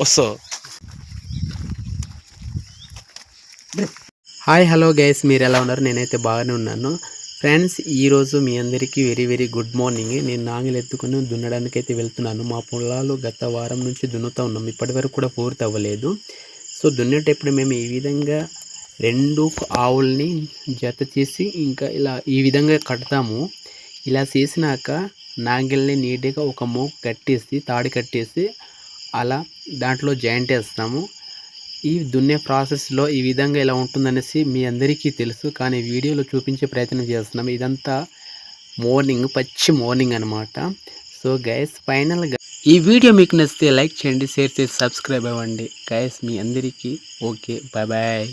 వస్తా hi hello guys మీరు ఎలా ఉన్నారు? నేనైతే బాగానే ఉన్నాను. ఫ్రెండ్స్ ఈరోజు మీ అందరికీ వెరీ వెరీ గుడ్ మార్నింగ్. నేను నాంగిలు ఎత్తుకుని దున్నడానికి అయితే వెళ్తున్నాను. మా పొలాలు గత వారం నుంచి దున్నుతూ ఉన్నాం. ఇప్పటి వరకు కూడా పూర్తి అవ్వలేదు. సో దున్నేటప్పుడు మేము ఈ విధంగా రెండు ఆవుల్ని జత చేసి ఇంకా ఇలా ఈ విధంగా కడతాము. ఇలా చేసినాక నాంగిల్ని నీట్గా ఒక మోక్ కట్టేసి తాడి కట్టేసి అలా దాంట్లో జాయింట్ వేస్తాము. ఈ దున్నే ప్రాసెస్లో ఈ విధంగా ఇలా ఉంటుందనేసి మీ అందరికీ తెలుసు. కానీ వీడియోలో చూపించే ప్రయత్నం చేస్తున్నాం. ఇదంతా మార్నింగ్ పచ్చి మార్నింగ్ అనమాట సో గైస్ ఫైనల్గా ఈ వీడియో మీకు నచ్చితే లైక్ చేయండి షేర్ చేసి సబ్స్క్రైబ్ అవ్వండి. గైస్ మీ అందరికీ ఓకే బాయ్ బాయ్